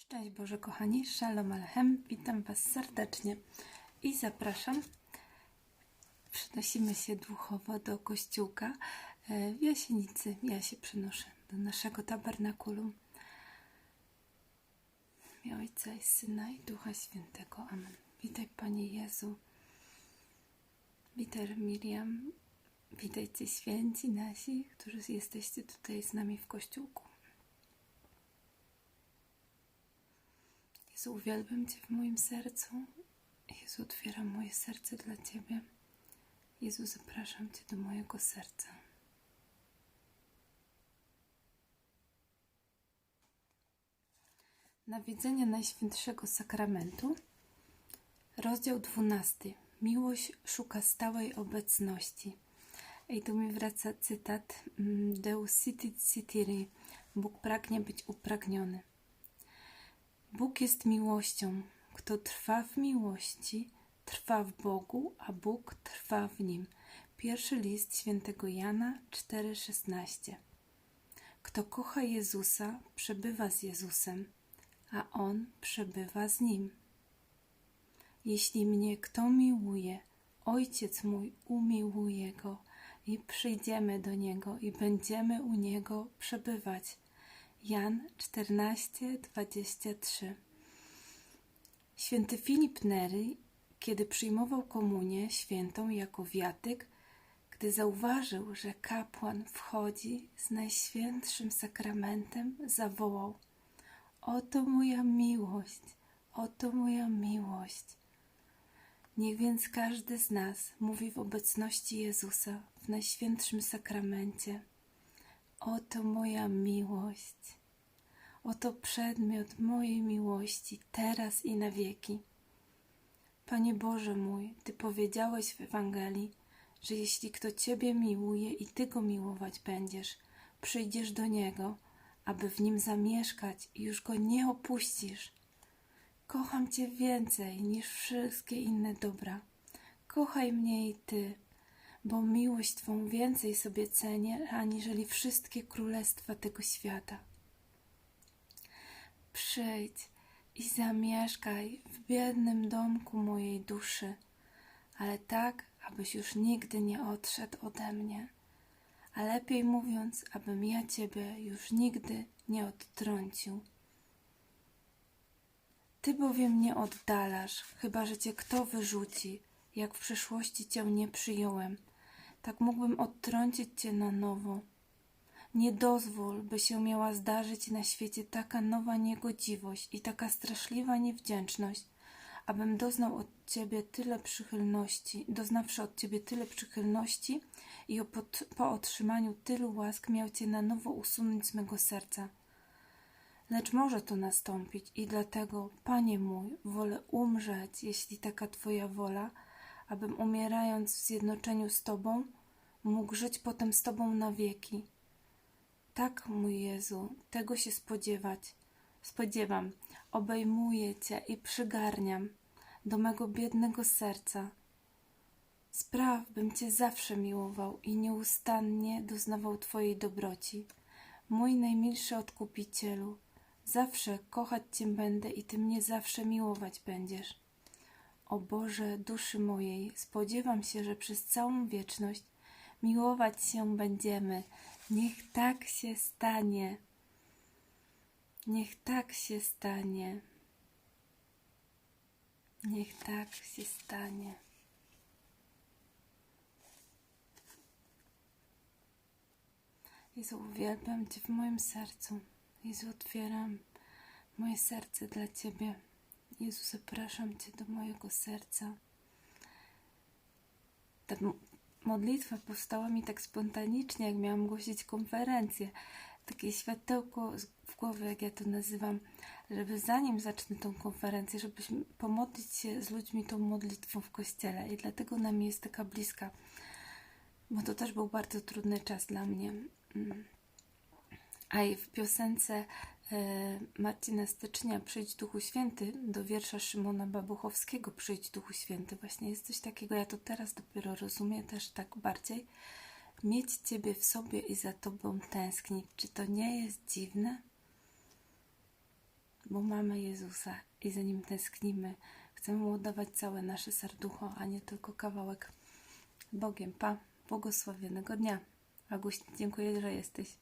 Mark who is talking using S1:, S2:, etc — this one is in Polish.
S1: Szczęść Boże, kochani, Shalom Alechem, witam Was serdecznie i zapraszam. Przenosimy się duchowo do kościółka e, w Jasienicy. Ja się przenoszę do naszego tabernakulum. W imię Ojca i Syna i Ducha Świętego. Amen. Witaj Panie Jezu. Witaj Miriam. Witajcie święci nasi, którzy jesteście tutaj z nami w kościółku. Jezu, uwielbiam Cię w moim sercu. Jezu, otwieram moje serce dla Ciebie. Jezu, zapraszam Cię do mojego serca. Nawiedzenie Najświętszego Sakramentu, rozdział 12. Miłość szuka stałej obecności. I tu mi wraca cytat mm, Deus sitit sitiri. Bóg pragnie być upragniony. Bóg jest miłością. Kto trwa w miłości, trwa w Bogu, a Bóg trwa w nim. Pierwszy list świętego Jana 4,16 Kto kocha Jezusa, przebywa z Jezusem, a On przebywa z nim. Jeśli mnie kto miłuje, Ojciec mój umiłuje go i przyjdziemy do Niego i będziemy u Niego przebywać. Jan 14:23 Święty Filip Nery, kiedy przyjmował komunię świętą jako wiatyk, gdy zauważył, że kapłan wchodzi z najświętszym sakramentem, zawołał: Oto moja miłość, oto moja miłość. Niech więc każdy z nas mówi w obecności Jezusa w najświętszym sakramencie: Oto moja miłość. Oto przedmiot mojej miłości, teraz i na wieki. Panie Boże mój, Ty powiedziałeś w Ewangelii, że jeśli kto Ciebie miłuje i Ty go miłować będziesz, przyjdziesz do Niego, aby w Nim zamieszkać i już go nie opuścisz. Kocham Cię więcej niż wszystkie inne dobra. Kochaj mnie i Ty, bo miłość Twą więcej sobie cenię, aniżeli wszystkie królestwa tego świata. Przyjdź i zamieszkaj w biednym domku mojej duszy, ale tak, abyś już nigdy nie odszedł ode mnie, a lepiej mówiąc, abym ja Ciebie już nigdy nie odtrącił. Ty bowiem nie oddalasz, chyba że Cię kto wyrzuci, jak w przeszłości Cię nie przyjąłem – tak mógłbym odtrącić Cię na nowo. Nie dozwól, by się miała zdarzyć na świecie taka nowa niegodziwość i taka straszliwa niewdzięczność, abym doznał od Ciebie tyle przychylności, doznawszy od Ciebie tyle przychylności i po otrzymaniu tylu łask miał Cię na nowo usunąć z mego serca. Lecz może to nastąpić i dlatego, Panie mój, wolę umrzeć, jeśli taka Twoja wola, abym umierając w zjednoczeniu z Tobą, mógł żyć potem z Tobą na wieki. Tak, mój Jezu, tego się spodziewać. Spodziewam, obejmuję Cię i przygarniam do mego biednego serca. Spraw, bym Cię zawsze miłował i nieustannie doznawał Twojej dobroci. Mój najmilszy Odkupicielu, zawsze kochać Cię będę i Ty mnie zawsze miłować będziesz. O Boże duszy mojej, spodziewam się, że przez całą wieczność miłować się będziemy. Niech tak się stanie. Niech tak się stanie. Niech tak się stanie. Jezu, uwielbiam Cię w moim sercu. Jezu, otwieram moje serce dla Ciebie. Jezu, zapraszam Cię do mojego serca. Ta modlitwa powstała mi tak spontanicznie, jak miałam głosić konferencję. Takie światełko w głowie, jak ja to nazywam, żeby zanim zacznę tą konferencję, żeby pomodlić się z ludźmi tą modlitwą w kościele. I dlatego nam jest taka bliska, bo to też był bardzo trudny czas dla mnie. Mm. A i w piosence Marcina Stycznia Przyjdź Duchu Święty do wiersza Szymona Babuchowskiego Przyjdź Duchu Święty. Właśnie jest coś takiego, ja to teraz dopiero rozumiem też tak bardziej. Mieć Ciebie w sobie i za Tobą tęsknić. Czy to nie jest dziwne? bo mamy Jezusa i za Nim tęsknimy. Chcemy Mu oddawać całe nasze serducho, a nie tylko kawałek. Bogiem, Pa, błogosławionego dnia. Aguś, dziękuję, że jesteś.